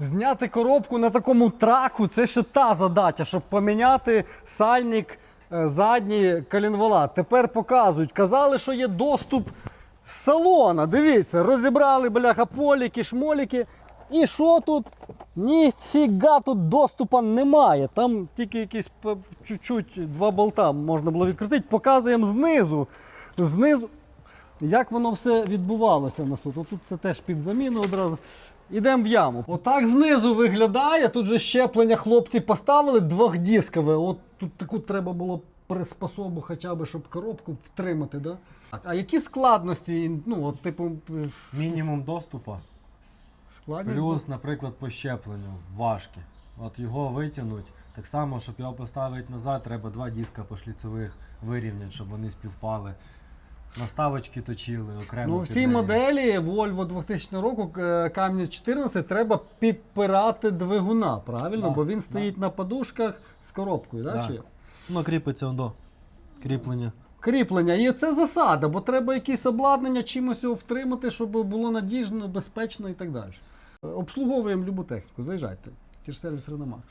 Зняти коробку на такому траку це ще та задача, щоб поміняти сальник е, задній колінвола. Тепер показують. Казали, що є доступ з салона. Дивіться, розібрали бляха поліки, шмоліки. І що тут? Ніфіга тут доступу немає. Там тільки якісь чуть-чуть два болта можна було відкрити. Показуємо знизу. Знизу. Як воно все відбувалося в нас тут? Отут це теж під заміну одразу. Ідемо в яму. Отак знизу виглядає. Тут же щеплення хлопці поставили двохдіскове. От тут таку треба було приспособу, хоча б, щоб коробку втримати. Да? А які складності? Ну, от, типу, Мінімум доступу. складність. Плюс, наприклад, по щепленню важкі. От його витягнуть. Так само, щоб його поставити назад, треба два диска пошліцевих вирівняти, щоб вони співпали. Наставочки точили, окремо. Ну, в цій моделі Volvo 2000 року е, камінь 14 треба підпирати двигуна, правильно? Да, Бо він да. стоїть на подушках з коробкою, да? Да. Чи? Ну, кріпиться до кріплення. кріплення. І це засада, бо треба якісь обладнання, чимось його втримати, щоб було надіжно, безпечно і так далі. Обслуговуємо любу техніку. Заїжджайте. Ті ж сервіс Реномакс.